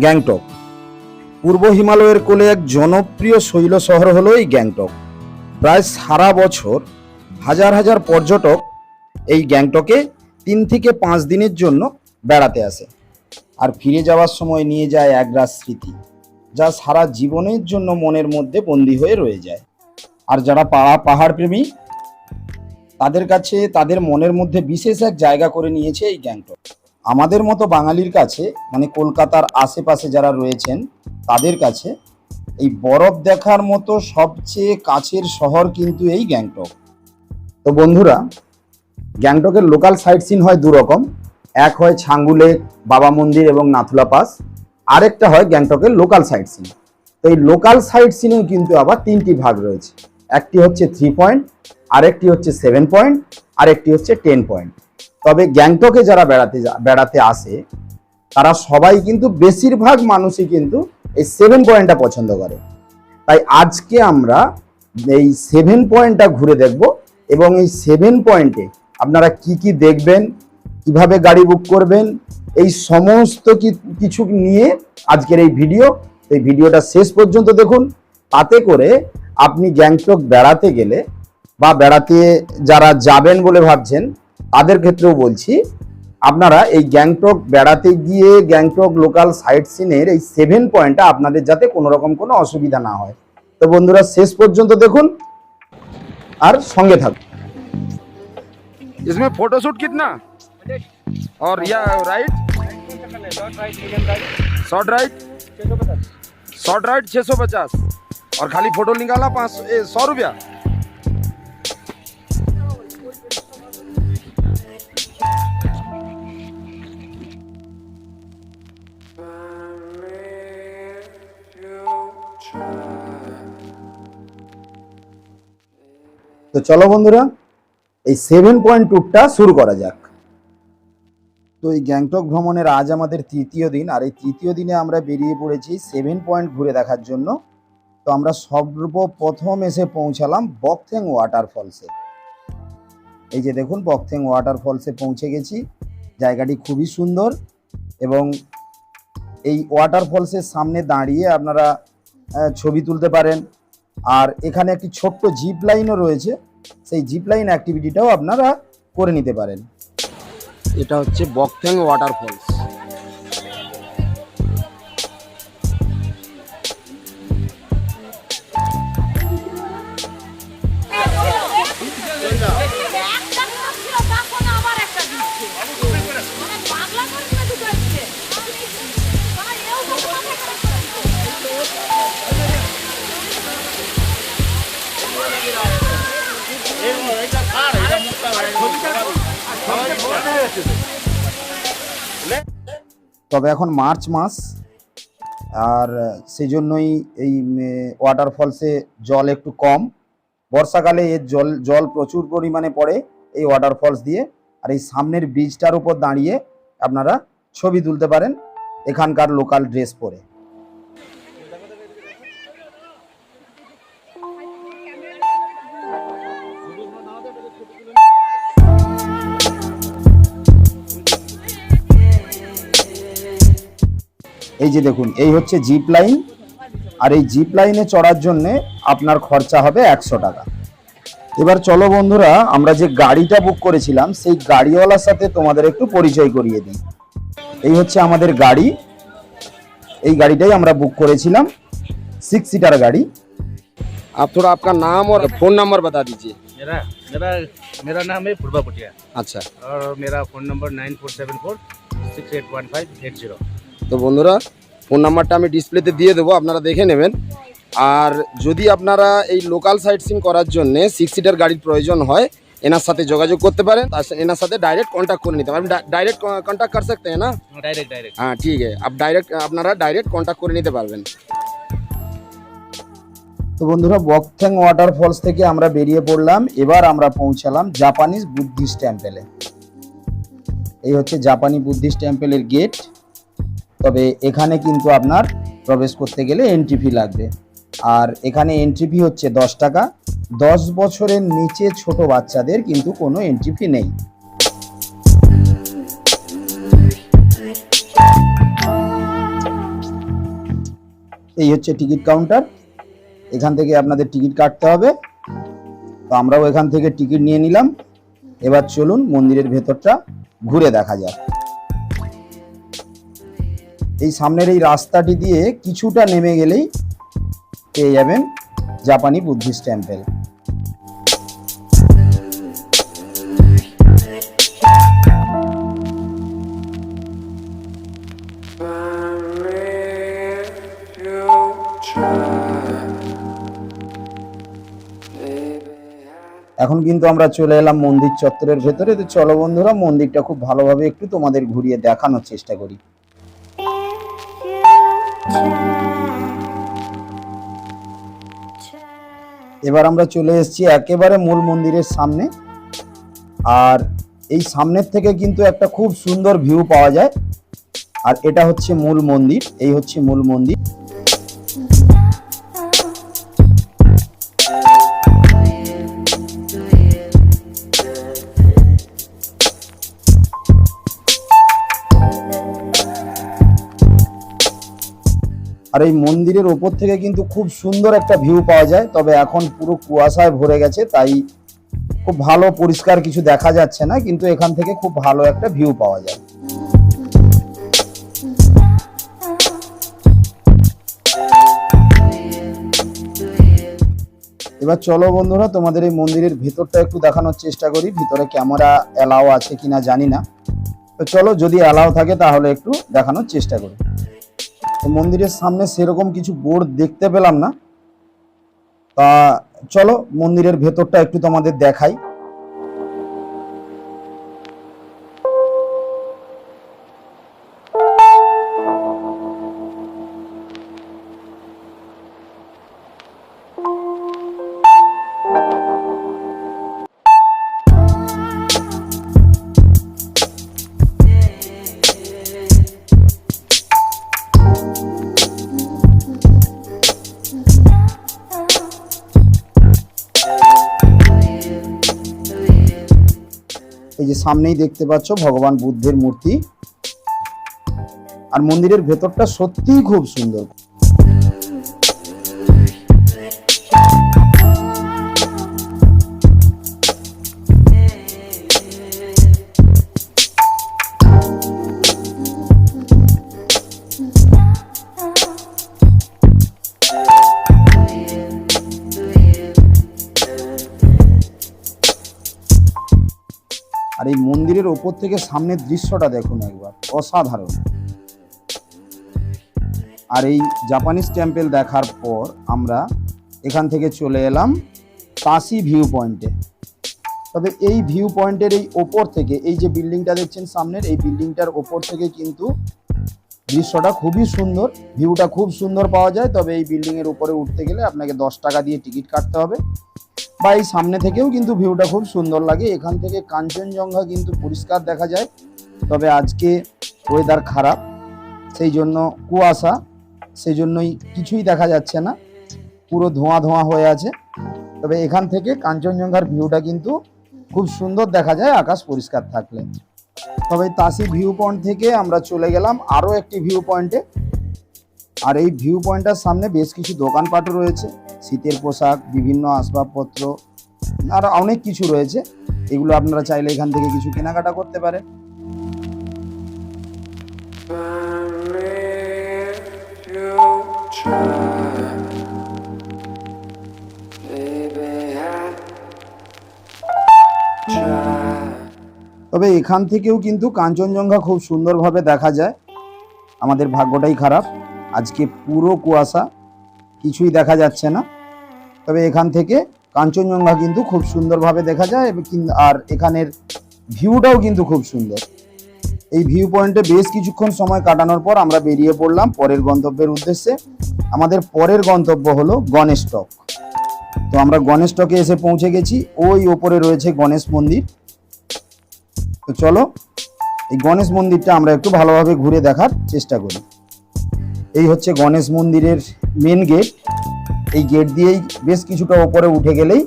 গ্যাংটক। পূর্ব হিমালয়ের কোলে এক জনপ্রিয় শৈল শহর হলো এই গ্যাংটক। প্রায় সারা বছর হাজার হাজার পর্যটক এই গ্যাংটকে তিন থেকে পাঁচ দিনের জন্য বেড়াতে আসে আর ফিরে যাওয়ার সময় নিয়ে যায় একরাশ স্মৃতি, যা সারা জীবনের জন্য মনের মধ্যে বন্দী হয়ে রয়ে যায়। আর যারা পাড়া পাহাড় প্রেমী তাদের কাছে তাদের মনের মধ্যে বিশেষ এক জায়গা করে নিয়েছে এই গ্যাংটক। আমাদের মতো বাঙালির কাছে মানে কলকাতার আশেপাশে যারা রয়েছেন, তাদের কাছে এই বরফ দেখার মতো সবচেয়ে কাছের শহর কিন্তু এই গ্যাংটক। তো বন্ধুরা, গ্যাংটকের লোকাল সাইট সিন হয় দুরকম। এক হয় ছাঙ্গুলে, বাবা মন্দির এবং নাথুলা পাস। আরেকটা হয় গ্যাংটকের লোকাল সাইট সিন তো এই লোকাল সাইট সিনেও কিন্তু আবার তিনটি ভাগ রয়েছে। একটি হচ্ছে থ্রি পয়েন্ট আরেকটি হচ্ছে সেভেন পয়েন্ট আরেকটি হচ্ছে টেন পয়েন্ট তবে গ্যাংটকে যারা বেড়াতে বেড়াতে আসে, তারা সবাই কিন্তু বেশিরভাগ মানুষই কিন্তু এই সেভেন পয়েন্টটা পছন্দ করে। তাই আজকে আমরা এই সেভেন পয়েন্টটা ঘুরে দেখব এবং এই সেভেন পয়েন্টে আপনারা কি কি দেখবেন, কীভাবে গাড়ি বুক করবেন, এই সমস্ত কিছু নিয়ে আজকের এই ভিডিও এই ভিডিওটা শেষ পর্যন্ত দেখুন। তাতে করে আপনি গ্যাংটক বেড়াতে গেলে বা বেড়াতে যারা যাবেন বলে ভাবছেন তাদের ক্ষেত্রেও বলছি আপনারা এই গ্যাংটক বেড়াতে গিয়ে গ্যাংটক লোকাল সাইট সিনের এই সেভেন পয়েন্টটা আপনাদের যাতে কোনো রকম কোনো অসুবিধা না হয় তো বন্ধুরা শেষ পর্যন্ত দেখুন আর সঙ্গে থাকুন इसमें फोटोशूट कितना और या right short right short right छः सौ पचास और खाली फोटो निकाला पाँच सौ रुपया চলো বন্ধুরা, এই সেভেন পয়েন্ট ট্যুরটা শুরু করা যাক। তো এই গ্যাংটক ভ্রমণের আজ আমাদের তৃতীয় দিন, আর এই তৃতীয় দিনে আমরা বেরিয়ে পড়েছি সেভেন পয়েন্ট ঘুরে দেখার জন্য। তো আমরা সর্বপ্রথম এসে পৌঁছালাম বকথেং ওয়াটারফলসে। এই যে দেখুন, বকথেং ওয়াটারফলসে পৌঁছে গেছি। জায়গাটি খুবই সুন্দর এবং এই ওয়াটারফলসের সামনে দাঁড়িয়ে আপনারা ছবি তুলতে পারেন। আর এখানে একটি ছোট্ট জিপ লাইনও রয়েছে। সেই জিপ লাইন অ্যাক্টিভিটিটাও আপনারা করে নিতে পারেন। এটা হচ্ছে বকথ্যাং ওয়াটারফলস নিয়ম তবে এখন মার্চ মাস, আর সেই জন্যই এই ওয়াটারফলসে জল একটু কম। বর্ষাকালে এর জল জল প্রচুর পরিমাণে পড়ে এই ওয়াটারফলস দিয়ে, আর এই সামনের ব্রিজটার উপর দাঁড়িয়ে আপনারা ছবি তুলতে পারেন এখানকার লোকাল ড্রেস পরে। এই যে দেখুন এই হচ্ছে জিপ লাইন আর এই জিপ লাইনে চড়ার জন্য আপনার খরচা হবে একশো টাকা এবার চলো বন্ধুরা আমরা যে গাড়িটা বুক করেছিলাম সেই গাড়িওয়ালার সাথে তোমাদের একটু পরিচয় করিয়ে দিই এই হচ্ছে আমাদের গাড়ি এই গাড়িটাই আমরা বুক করেছিলাম সিক্স সিটার গাড়ি आप थोड़ा आपका नाम और फोन नंबर बता दीजिए मेरा मेरा मेरा नाम है पूर्वा पुटिया अच्छा और मेरा phone number nine four seven four six eight one five eight zero তো বন্ধুরা ফোন নাম্বারটা আমি ডিসপ্লেতে দিয়ে দেবো আপনারা দেখে নেবেন। আর যদি আপনারা এই লোকাল সাইট সিন করার জন্য সিক্স সিটার গাড়ির প্রয়োজন হয় এনার সাথে যোগাযোগ করতে পারেন এনার সাথে ডাইরেক্ট কন্ট্যাক্ট করে নিতে পারেন। ডাইরেক্ট কন্ট্যাক্ট কর সকতে না? হ্যাঁ, ডাইরেক্ট হ্যাঁ ঠিক আছে। আপ ডাইরেক্ট আপনারা ডাইরেক্ট কন্ট্যাক্ট করে নিতে পারবেন। তো বন্ধুরা বকথ্যাং ওয়াটারফলস থেকে আমরা বেরিয়ে পড়লাম। এবার আমরা পৌঁছালাম জাপানিজ বুদ্ধিস্ট টেম্পেলে এই হচ্ছে জাপানি বুদ্ধিস্ট টেম্পেলের গেট তবে এখানে কিন্তু আপনার প্রবেশ করতে গেলে এন্ট্রি ফি লাগবে। আর এখানে এন্ট্রি ফি হচ্ছে দশ টাকা। দশ বছরের নিচে ছোট বাচ্চাদের কিন্তু কোনো এন্ট্রি ফি নেই। এই হচ্ছে টিকিট কাউন্টার এখান থেকে আপনাদের টিকিট কাটতে হবে। তো আমরাও এখান থেকে টিকিট নিয়ে নিলাম। এবার চলুন মন্দিরের ভেতরটা ঘুরে দেখা যাক। এই সামনের এই রাস্তাটি দিয়ে কিছুটা নেমে গেলেই পেয়ে যাবেন জাপানি বুদ্ধিস্ট টেম্পেল। এখন কিন্তু আমরা চলে এলাম মন্দির চত্বরের ভেতরে। তো চলো বন্ধুরা, মন্দিরটা খুব ভালোভাবে একটু তোমাদের ঘুরিয়ে দেখানোর চেষ্টা করি। এবার আমরা চলে এসেছি একেবারে মূল মন্দিরের সামনে। আর এই সামনের থেকে কিন্তু একটা খুব সুন্দর ভিউ পাওয়া যায়। আর এটা হচ্ছে মূল মন্দির, এই হচ্ছে মূল মন্দির। আর এই মন্দিরের ওপর থেকে কিন্তু খুব সুন্দর একটা ভিউ পাওয়া যায়, তবে এখন পুরো কুয়াশায় ভরে গেছে, তাই খুব ভালো পরিষ্কার কিছু দেখা যাচ্ছে না, কিন্তু এখান থেকে খুব ভালো একটা ভিউ পাওয়া যায়। এবার চলো বন্ধুরা, তোমাদের এই মন্দিরের ভেতরটা একটু দেখানোর চেষ্টা করি, ভিতরে ক্যামেরা অ্যালাও আছে কিনা জানি না। তো চলো, যদি অ্যালাও থাকে তাহলে একটু দেখানোর চেষ্টা করি। মন্দিরের সামনে সেরকম কিছু বোর্ড দেখতে পেলাম না। তা চলো মন্দিরের ভেতরটা একটু তোমাদের দেখাই। সামনেই দেখতে পাচ্ছ ভগবান বুদ্ধের মূর্তি। আর মন্দিরের ভেতরটা সত্যিই খুব সুন্দর। ওপর থেকে সামনের দৃশ্যটা দেখুন একবার, অসাধারণ। আর এই জাপানিজ টেম্পেল দেখার পর আমরা এখান থেকে চলে এলাম কাশি ভিউ পয়েন্টে তবে এই ভিউ পয়েন্টের এই ওপর থেকে, এই যে বিল্ডিংটা দেখছেন সামনের, এই বিল্ডিংটার ওপর থেকে কিন্তু দৃশ্যটা খুবই সুন্দর ভিউটা খুব সুন্দর পাওয়া যায়, তবে এই বিল্ডিংয়ের উপরে উঠতে গেলে আপনাকে দশ টাকা দিয়ে টিকিট কাটতে হবে। বা এই সামনে থেকেও কিন্তু ভিউটা খুব সুন্দর লাগে, এখান থেকে কাঞ্চনজঙ্ঘা কিন্তু পরিষ্কার দেখা যায়, তবে আজকে ওয়েদার খারাপ, সেই জন্য কুয়াশা, সেই জন্যই কিছুই দেখা যাচ্ছে না, পুরো ধোঁয়া ধোঁয়া হয়ে আছে। তবে এখান থেকে কাঞ্চনজঙ্ঘার ভিউটা কিন্তু খুব সুন্দর দেখা যায়, আকাশ পরিষ্কার থাকলে। তবে তাসি ভিউ পয়েন্ট থেকে আমরা চলে গেলাম আরও একটি ভিউ পয়েন্টে আর এই ভিউ পয়েন্টটার সামনে বেশ কিছু দোকানপাটও রয়েছে, শীতের পোশাক, বিভিন্ন আসবাবপত্র, আর অনেক কিছু রয়েছে। এগুলো আপনারা চাইলে এখান থেকে কিছু কেনাকাটা করতে পারেন। তবে এখান থেকেও কিন্তু কাঞ্চনজঙ্ঘা খুব সুন্দরভাবে দেখা যায়। আমাদের ভাগ্যটাই খারাপ। আজকে পুরো কুয়াশা, কিছুই দেখা যাচ্ছে না। তবে এখান থেকে কাঞ্চনজঙ্ঘা কিন্তু খুব সুন্দরভাবে দেখা যায় আর এখানের ভিউটাও কিন্তু খুব সুন্দর। এই ভিউ পয়েন্টে বেশ কিছুক্ষণ সময় কাটানোর পর আমরা বেরিয়ে পড়লাম পরের গন্তব্যের উদ্দেশ্যে। আমাদের পরের গন্তব্য হলো গণেশ টক। তো আমরা গণেশ টকে এসে পৌঁছে গেছি। ওই ওপরে রয়েছে গণেশ মন্দির। তো চলো, এই গণেশ মন্দিরটা আমরা একটু ভালোভাবে ঘুরে দেখার চেষ্টা করি। এই হচ্ছে গণেশ মন্দিরের মেন গেট এই গেট দিয়েই বেশ কিছুটা ওপরে উঠে গেলেই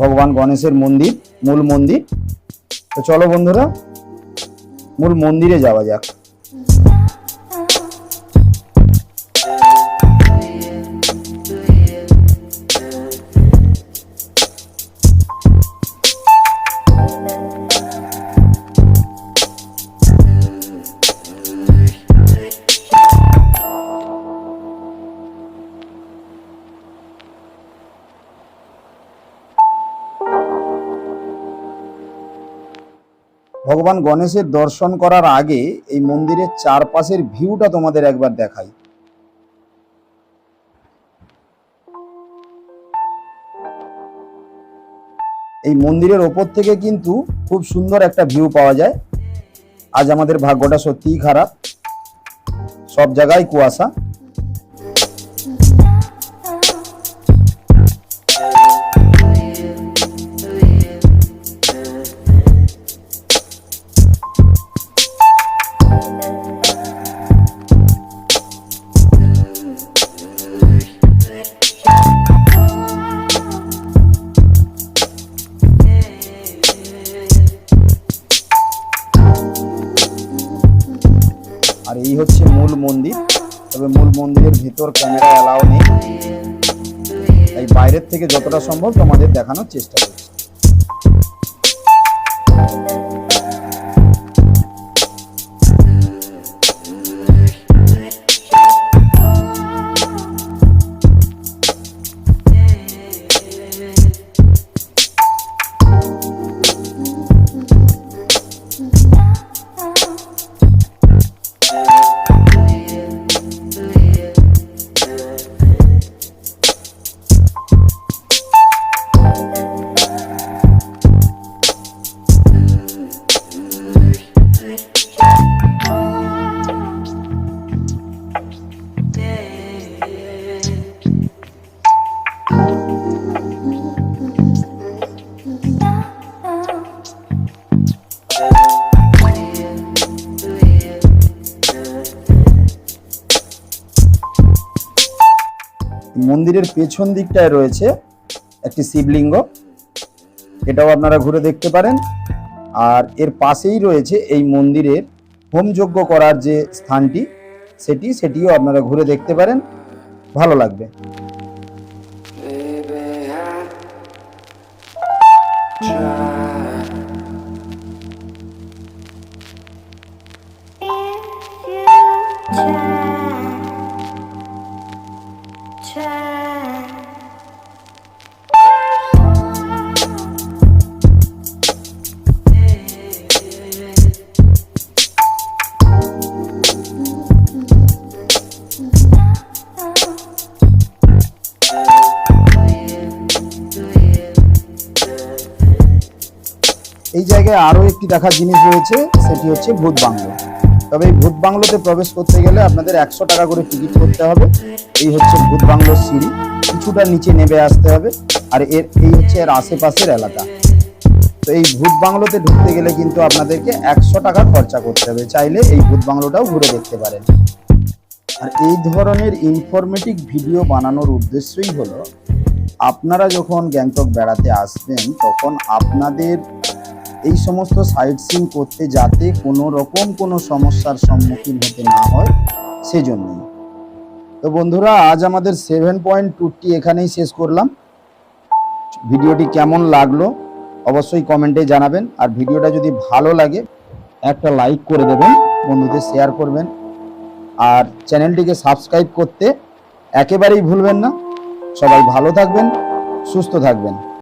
ভগবান গণেশের মন্দির, মূল মন্দির। তো চলো বন্ধুরা, মূল মন্দিরে যাওয়া যাক। ভগবান গণেশের দর্শন করার আগে এই মন্দিরের চারপাশের ভিউটা তোমাদের একবার দেখাই। এই মন্দিরের ওপর থেকে কিন্তু খুব সুন্দর একটা ভিউ পাওয়া যায়। আজ আমাদের ভাগ্যটা সত্যিই খারাপ। সব জায়গায় কুয়াশা। ভিতর ক্যামেরা অ্যালাউ নেই। তাই বাইরের থেকে যতটা সম্ভব তোমাদের দেখানোর চেষ্টা করছি। মন্দিরের পেছন দিকটায় রয়েছে একটি শিবলিঙ্গ। এটাও আপনারা ঘুরে দেখতে পারেন। আর এর পাশেই রয়েছে এই মন্দিরের হোমযজ্ঞ করার যে স্থানটি, সেটি, সেটিও আপনারা ঘুরে দেখতে পারেন। ভালো লাগবে। এই জায়গায় আরও একটি দেখার জিনিস রয়েছে সেটি হচ্ছে ভূত বাংলো তবে এই ভূত বাংলোতে প্রবেশ করতে গেলে আপনাদের একশো টাকা করে টিকিট করতে হবে। এই হচ্ছে ভূত বাংলোর সিঁড়ি। কিছুটা নিচে নেমে আসতে হবে। আর এর, এই হচ্ছে এর আশেপাশের এলাকা। তো এই ভূত বাংলোতে ঢুকতে গেলে কিন্তু আপনাদেরকে একশো টাকা খরচা করতে হবে। চাইলে এই ভূত বাংলোটাও ঘুরে দেখতে পারেন। আর এই ধরনের ইনফরমেটিভ ভিডিও বানানোর উদ্দেশ্যই হলো, আপনারা যখন গ্যাংটক বেড়াতে আসবেন, তখন আপনাদের এই সমস্ত সাইট সিন করতে যাতে কোনো রকম কোনো সমস্যার সম্মুখীন হতে না হয়, সেজন্যই। তো বন্ধুরা, আজ আমাদের সেভেন পয়েন্ট টুরটি এখানেই শেষ করলাম। ভিডিওটি কেমন লাগল অবশ্যই কমেন্টে জানাবেন। আর ভিডিওটা যদি ভালো লাগে, একটা লাইক করে দেবেন, বন্ধুদের শেয়ার করবেন। আর চ্যানেলটিকে সাবস্ক্রাইব করতে একেবারেই ভুলবেন না। সবাই ভালো থাকবেন, সুস্থ থাকবেন।